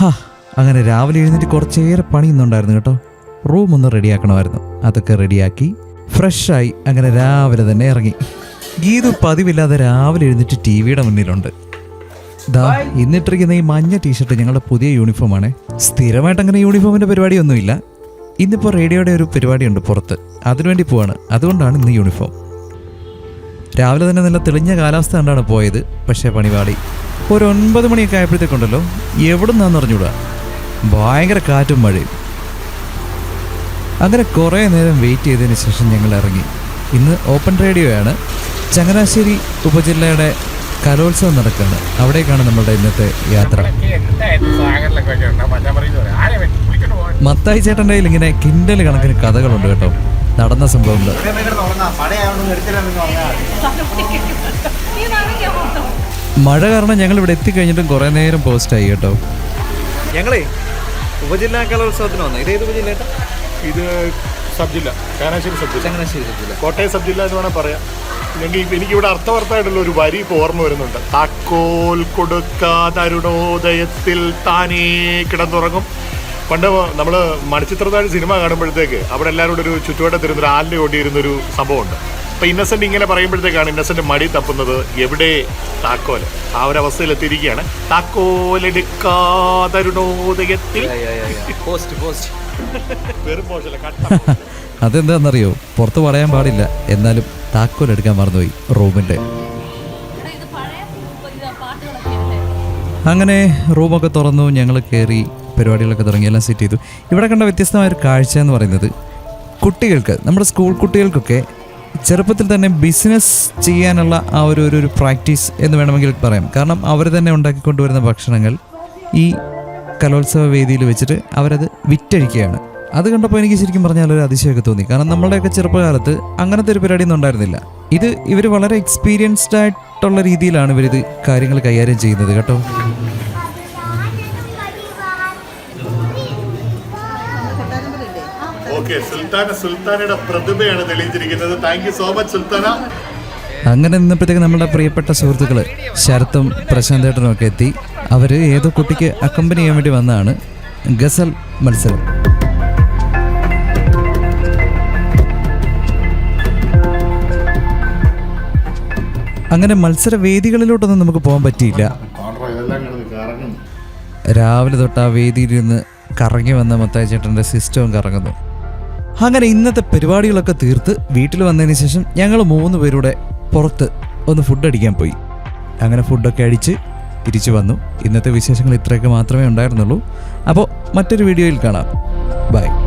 ഹാ അങ്ങനെ രാവിലെ എഴുന്നേറ്റ് കുറച്ചേറെ പണിയുന്നുണ്ടായിരുന്നു കേട്ടോ. റൂം ഒന്ന് റെഡിയാക്കണമായിരുന്നു. അതൊക്കെ റെഡിയാക്കി ഫ്രഷായി അങ്ങനെ രാവിലെ തന്നെ ഇറങ്ങി. ഗീതു പതിവില്ലാതെ രാവിലെ എഴുന്നേറ്റ് ടി വിയുടെ മുന്നിലുണ്ട്. ദാ ഇന്നിട്ടിരിക്കുന്ന ഈ മഞ്ഞ ടീഷർട്ട് ഞങ്ങളുടെ പുതിയ യൂണിഫോമാണ് സ്ഥിരമായിട്ട് അങ്ങനെ യൂണിഫോമിന്റെ പരിപാടിയൊന്നുമില്ല. ഇന്നിപ്പോൾ റേഡിയോയുടെ ഒരു പരിപാടിയുണ്ട് പുറത്ത്. അതിനുവേണ്ടി പോവാണ്. അതുകൊണ്ടാണ് ഇന്ന് യൂണിഫോം. രാവിലെ തന്നെ നല്ല തെളിഞ്ഞ കാലാവസ്ഥ കണ്ടാണ് പോയത്. പക്ഷേ പണിപാടി. ഒരു ഒൻപത് മണിയൊക്കെ ആയപ്പോഴത്തേക്കുണ്ടല്ലോ എവിടെ നിന്നാന്ന് അറിഞ്ഞൂടാ? ഭയങ്കര കാറ്റും മഴയും. അങ്ങനെ കുറേ നേരം വെയിറ്റ് ചെയ്തതിന് ശേഷം ഞങ്ങൾ ഇറങ്ങി. ഇന്ന് ഓപ്പൺ റേഡിയോയാണ് ചങ്ങനാശ്ശേരി ഉപജില്ലയുടെ കലോത്സവം നടക്കുകയാണ്. അവിടേക്കാണ് നമ്മളുടെ ഇന്നത്തെ യാത്ര. മത്തായി ചേട്ടന്റെ കയ്യിൽ ഇങ്ങനെ കിൻഡൽ കണക്കിന് കഥകളുണ്ട് കേട്ടോ. നടന്ന സംഭവങ്ങൾ. മഴ കാരണം ഞങ്ങൾ ഇവിടെ എത്തിക്കഴിഞ്ഞിട്ടും കുറേ നേരം പോസ്റ്റ് ആയി കേട്ടോ. ഞങ്ങളേ ഉപജില്ലാ കലോത്സവത്തിന് വന്നു? ഇതേത് ഉപജില്ലേട്ടാ ഇത് സബ് ജില്ല ചങ്ങനാശ്ശേരി സബ് ജില്ല ചങ്ങനാശ്ശേരി ജില്ല കോട്ടയം സബ് ജില്ല എന്ന് വേണം പറയാം. ഇല്ലെങ്കിൽ എനിക്കിവിടെ അർത്ഥവർത്തായിട്ടുള്ള ഒരു വരി ഇപ്പോൾ ഓർമ്മ വരുന്നുണ്ട്. താക്കോൽ കൊടുക്കാതരുണോദയത്തിൽ താനേ കിടന്നുറങ്ങും. പണ്ട് നമ്മൾ മണിച്ചിത്രത്താഴ് സിനിമ കാണുമ്പോഴത്തേക്ക് അവിടെ എല്ലാവരും ഒരു ചുറ്റുവട്ടത്തിരുന്നൊരു ആലിന്റെ ആലിന് കൊണ്ടിരുന്നൊരു സംഭവമുണ്ട്. അപ്പോൾ ഇന്നസെന്റ് ഇങ്ങനെ പറയുമ്പോഴത്തേക്കാണ് ഇന്നസെന്റ് മടി തപ്പുന്നത്. എവിടെ താക്കോൽ ആ ഒരു അവസ്ഥയിൽ എത്തിയിരിക്കുകയാണ്. താക്കോലെടുക്കാതരുണോദയത്തിൽ. അതെന്താണെന്നറിയോ? പുറത്ത് പറയാൻ പാടില്ല. എന്നാലും താക്കോൽ എടുക്കാൻ മറന്നുപോയി റൂമിന്റെ അല്ലേ അങ്ങനെ റൂമൊക്കെ തുറന്നു ഞങ്ങൾ കയറി പരിപാടികളൊക്കെ തുടങ്ങി എല്ലാം സെറ്റ് ചെയ്തു. ഇവിടെ കണ്ട വ്യത്യസ്തമായ ഒരു കാഴ്ച എന്ന് പറയുന്നത് കുട്ടികൾക്ക് നമ്മുടെ സ്കൂൾ കുട്ടികൾക്കൊക്കെ ചെറുപ്പത്തിൽ തന്നെ ബിസിനസ് ചെയ്യാനുള്ള ആ ഒരു ഒരു പ്രാക്ടീസ് എന്ന് വേണമെങ്കിൽ പറയാം. കാരണം അവർ തന്നെ ഉണ്ടാക്കിക്കൊണ്ടുവരുന്ന ഭക്ഷണങ്ങൾ ഈ കലോത്സവ വേദിയിൽ വെച്ചിട്ട് അവരത് വിറ്റഴിക്കുകയാണ്. അത് കണ്ടപ്പോൾ എനിക്ക് ശരിക്കും പറഞ്ഞാൽ ഒരു അതിശയമൊക്കെ തോന്നി. കാരണം നമ്മളുടെയൊക്കെ ചെറുപ്പകാലത്ത് അങ്ങനത്തെ ഒരു പരിപാടി ഒന്നും ഉണ്ടായിരുന്നില്ല. ഇത് ഇവർ വളരെ എക്സ്പീരിയൻസ്ഡ് ആയിട്ടുള്ള രീതിയിലാണ് ഇവരിത് കാര്യങ്ങൾ കൈകാര്യം ചെയ്യുന്നത് കേട്ടോ. ഓക്കെ സുൽത്താന സുൽത്താനയുടെ പ്രതിഭയാണ് തെളിയിച്ചിരിക്കുന്നത്. Thank you so much Sultana. അങ്ങനെ നിന്നപ്പോഴത്തേക്ക് നമ്മുടെ പ്രിയപ്പെട്ട സുഹൃത്തുക്കൾ ശരത്തും പ്രശാന്തേട്ടനും ഒക്കെ എത്തി. അവർ ഏതോ കുട്ടിക്ക് അക്കമ്പനി ചെയ്യാൻ വേണ്ടി വന്നതാണ്. ഗസൽ മത്സരം. അങ്ങനെ മത്സര വേദികളിലോട്ടൊന്നും നമുക്ക് പോകാൻ പറ്റിയില്ല. രാവിലെ തൊട്ട് ആ വേദിയിൽ നിന്ന് കറങ്ങി വന്ന മത്തായി ചേട്ടന്റെ സിസ്റ്റവും കറങ്ങുന്നു. അങ്ങനെ ഇന്നത്തെ പരിപാടികളൊക്കെ തീർത്ത് വീട്ടിൽ വന്നതിന് ശേഷം ഞങ്ങൾ മൂന്ന് പേരുടെ പുറത്ത് ഒന്ന് ഫുഡ് അടിക്കാൻ പോയി. അങ്ങനെ ഫുഡൊക്കെ അടിച്ച് തിരിച്ചു വന്നു. ഇന്നത്തെ വിശേഷങ്ങൾ ഇത്രയൊക്കെ മാത്രമേ ഉണ്ടായിരുന്നുള്ളൂ. അപ്പോൾ മറ്റൊരു വീഡിയോയിൽ കാണാം. ബൈ